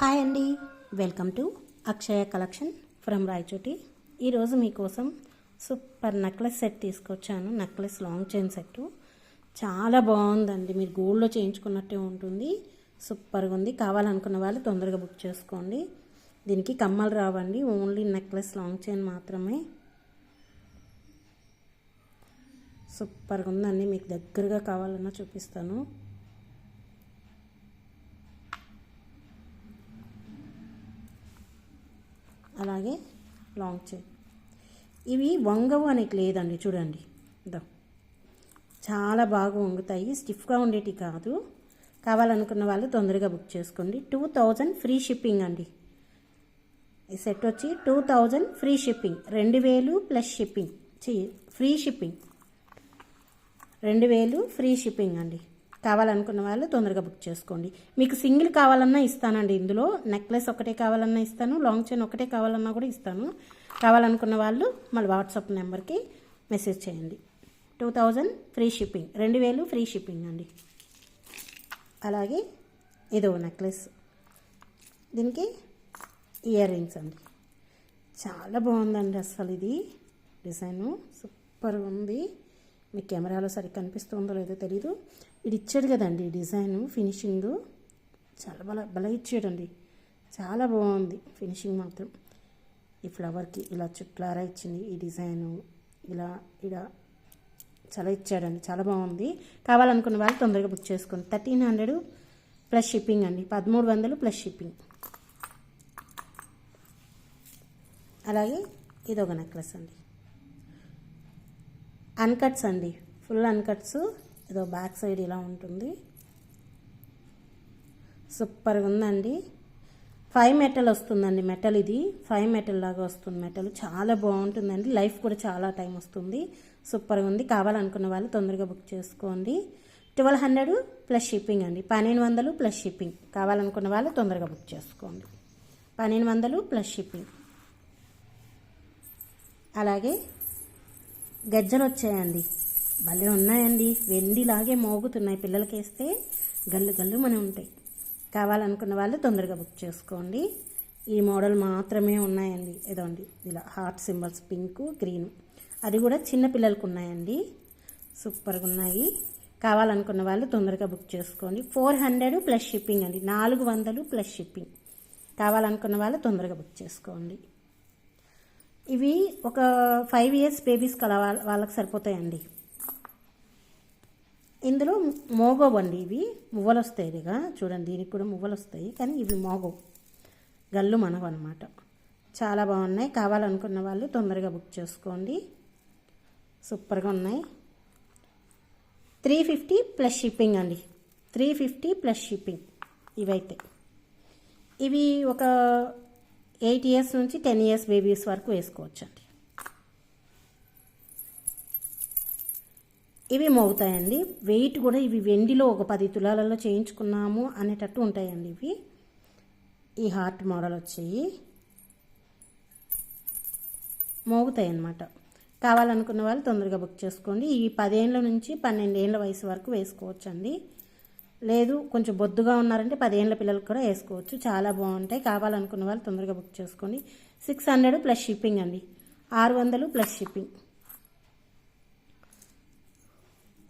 Hi అండి. Welcome to Akshaya collection from Rayachoti. ఈరోజు మీకోసం సూపర్ నెక్లెస్ సెట్ తీసుకొచ్చాను. నెక్లెస్ లాంగ్ చైన్ సెట్ చాలా బాగుందండి. మీరు గోల్డ్లో చేయించుకున్నట్టే ఉంటుంది. సూపర్గా ఉంది. కావాలనుకున్న వాళ్ళు తొందరగా బుక్ చేసుకోండి. దీనికి కమ్మలు రావండి. ఓన్లీ నెక్లెస్ లాంగ్ చైన్ మాత్రమే. సూపర్గా ఉందండి. మీకు దగ్గరగా కావాలన్నా చూపిస్తాను. అలాగే లాంగ్ చైన్ ఇవి వంగవు అనేకి లేదండి చూడండి. ఇదో. చాలా బాగా వంగుతాయి స్టిఫ్గా ఉండేటి కాదు. కావాలనుకున్న వాళ్ళు తొందరగా బుక్ చేసుకోండి. టూ థౌజండ్ ఫ్రీ షిప్పింగ్ అండి. ఈ సెట్ వచ్చి టూ థౌజండ్ ఫ్రీ షిప్పింగ్. రెండు వేలు ప్లస్ షిప్పింగ్. Free shipping. రెండు వేలు ఫ్రీ షిప్పింగ్ అండి. కావాలనుకున్న వాళ్ళు తొందరగా బుక్ చేసుకోండి. మీకు సింగిల్ కావాలన్నా ఇస్తానండి ఇందులో. నెక్లెస్ ఒకటే కావాలన్నా ఇస్తాను. లాంగ్ చైన్ ఒకటే కావాలన్నా కూడా ఇస్తాను. కావాలనుకున్న వాళ్ళు మళ్ళీ వాట్సాప్ నెంబర్కి మెసేజ్ చేయండి. Two thousand free shipping. రెండు వేలు ఫ్రీ షిప్పింగ్ అండి. అలాగే ఇదో నెక్లెస్. దీనికి ఇయర్ రింగ్స్ అండి. చాలా బాగుందండి అసలు ఇది. డిజైను సూపర్గా ఉంది. మీ కెమెరాలో సరిగ్గా కనిపిస్తుందో లేదో తెలీదు. ఇది ఇచ్చాడు కదండి ఈ డిజైన్ ఫినిషింగ్ చాలా బల బల ఇచ్చాడండి. చాలా బాగుంది ఫినిషింగ్ మాత్రం. ఈ ఫ్లవర్కి ఇలా చుట్లారా ఇచ్చింది ఈ డిజైను. ఇలా ఇలా చాలా ఇచ్చాడండి చాలా బాగుంది. కావాలనుకున్న వాళ్ళు తొందరగా బుక్ చేసుకోండి. థర్టీన్ హండ్రెడ్ ప్లస్ షిప్పింగ్ అండి. పదమూడు వందలు ప్లస్ షిప్పింగ్. అలాగే ఇది ఒక నెక్లెస్ అండి. అన్కట్స్ అండి. ఫుల్ అన్కట్స్ ఏదో బ్యాక్ సైడ్ ఇలా ఉంటుంది. సూపర్గా ఉందండి. ఫైవ్ మెటల్ వస్తుందండి మెటల్ ఇది. ఫైవ్ మెటల్ లాగా వస్తుంది మెటల్ చాలా బాగుంటుందండి. లైఫ్ కూడా చాలా టైం వస్తుంది. సూపర్గా ఉంది. కావాలనుకున్న వాళ్ళు తొందరగా బుక్ చేసుకోండి. ట్వెల్వ్ హండ్రెడ్ ప్లస్ షిప్పింగ్ అండి. పన్నెండు వందలు ప్లస్ షిప్పింగ్ కావాలనుకున్న వాళ్ళు తొందరగా బుక్ చేసుకోండి. పన్నెండు వందలు ప్లస్ షిప్పింగ్ అలాగే గజ్జలు వచ్చాయండి భలే ఉన్నాయండి. వెండిలాగే మోగుతున్నాయి. పిల్లలకి వేస్తే గల్లు గల్లు మన ఉంటాయి. కావాలనుకున్న వాళ్ళు తొందరగా బుక్ చేసుకోండి. ఈ మోడల్ మాత్రమే ఉన్నాయండి. ఇదండి. ఇలా హార్ట్ సింబల్స్ పింక్ గ్రీన్. అది కూడా చిన్న పిల్లలకు ఉన్నాయండి సూపర్గా ఉన్నాయి కావాలనుకున్న వాళ్ళు తొందరగా బుక్ చేసుకోండి. ఫోర్ హండ్రెడ్ ప్లస్ షిప్పింగ్ అండి. నాలుగు వందలు ప్లస్ షిప్పింగ్. కావాలనుకున్న వాళ్ళు తొందరగా బుక్ చేసుకోండి. ఇవి ఒక ఫైవ్ ఇయర్స్ బేబీస్ కలవా వాళ్ళకి సరిపోతాయండి. ఇందులో మోగవండి ఇవి. మువ్వలు వస్తాయి ఇదిగా. చూడండి దీనికి కూడా మువ్వలు వస్తాయి కానీ ఇవి మోగవు. గల్లు మనవు అనమాట చాలా బాగున్నాయి. కావాలనుకున్న వాళ్ళు తొందరగా బుక్ చేసుకోండి. సూపర్గా ఉన్నాయి. త్రీ ఫిఫ్టీ ప్లస్ షిప్పింగ్ అండి. త్రీ ఫిఫ్టీ ప్లస్ షిప్పింగ్ ఇవైతే. ఇవి ఒక ఎయిట్ ఇయర్స్ నుంచి టెన్ ఇయర్స్ బేబీస్ వరకు వేసుకోవచ్చు అండి ఇవి మోగుతాయండి. వెయిట్ కూడా ఇవి వెండిలో ఒక పది తులాలలో చేయించుకున్నాము అనేటట్టు ఉంటాయండి ఇవి. ఈ హార్ట్ మోడల్ వచ్చాయి. మోగుతాయి అన్నమాట కావాలనుకున్న వాళ్ళు తొందరగా బుక్ చేసుకోండి. ఈ పదేళ్ళ నుంచి పన్నెండేళ్ళ వయసు వరకు వేసుకోవచ్చండి. లేదు కొంచెం బొద్దుగా ఉన్నారంటే పదిహేనుల పిల్లలకు కూడా వేసుకోవచ్చు. చాలా బాగుంటాయి. కావాలనుకున్న వాళ్ళు తొందరగా బుక్ చేసుకోండి. సిక్స్ హండ్రెడ్ ప్లస్ షిప్పింగ్ అండి. ఆరు వందలు ప్లస్ షిప్పింగ్.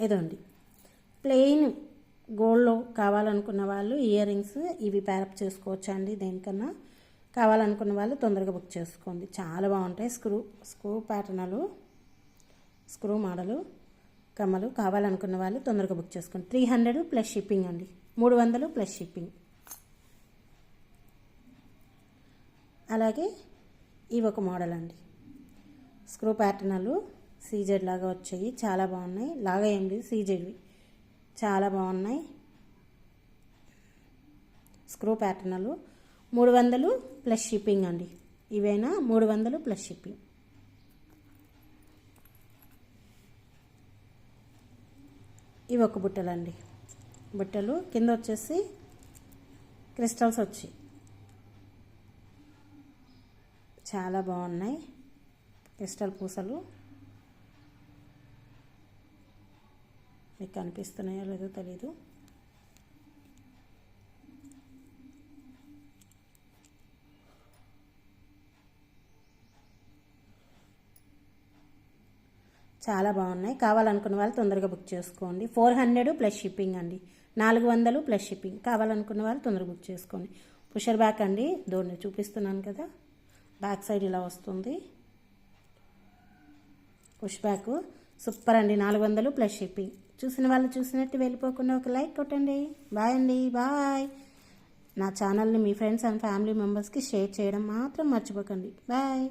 ఇదండి ప్లెయిన్ గోల్డ్లో కావాలనుకున్న వాళ్ళు ఇయర్ రింగ్స్ ఇవి ప్యారప్ చేసుకోవచ్చు అండి దేనికన్నా? కావాలనుకున్న వాళ్ళు తొందరగా బుక్ చేసుకోండి. చాలా బాగుంటాయి. స్క్రూ స్క్రూ ప్యాటర్నలు స్క్రూ మోడలు. కమ్మలు కావాలనుకున్న వాళ్ళు తొందరగా బుక్ చేసుకోండి. త్రీ హండ్రెడ్ ప్లస్ షిప్పింగ్ అండి. మూడు వందలు ప్లస్ షిప్పింగ్. అలాగే ఇవి ఒక మోడల్ అండి. స్క్రూ ప్యాటర్నలు సీజెడ్ లాగా వచ్చాయి. చాలా బాగున్నాయి. లాగా ఏం లేదు. సీజెడ్వి. చాలా బాగున్నాయి. స్క్రూ ప్యాటర్నలు మూడు వందలు ప్లస్ షిప్పింగ్ అండి. ఇవైనా మూడు వందలు ప్లస్ షిప్పింగ్. ఇవి ఒక బుట్టలు అండి బుట్టలు కింద వచ్చేసి క్రిస్టల్స్ వచ్చి. చాలా బాగున్నాయి. క్రిస్టల్ పూసలు. మీకు కనిపిస్తున్నాయో లేదో తెలీదు. చాలా బాగున్నాయి. కావాలనుకున్న వాళ్ళు తొందరగా బుక్ చేసుకోండి. ఫోర్ హండ్రెడ్ ప్లస్ షిప్పింగ్ అండి. నాలుగు వందలు ప్లస్ షిప్పింగ్. కావాలనుకున్న వాళ్ళు తొందరగా బుక్ చేసుకోండి. పుషర్ బ్యాక్ అండి. దోడిని చూపిస్తున్నాను కదా. బ్యాక్ సైడ్ ఇలా వస్తుంది. Push back. సూపర్ అండి. నాలుగు వందలు ప్లస్ షిప్పింగ్. చూసిన వాళ్ళు చూసినట్టు వెళ్ళిపోకుండా ఒక లైక్ కొట్టండి. బాయ్ అండి. బాయ్. నా ఛానల్ని మీ ఫ్రెండ్స్ అండ్ ఫ్యామిలీ మెంబర్స్కి షేర్ చేయడం మాత్రం మర్చిపోకండి. బాయ్.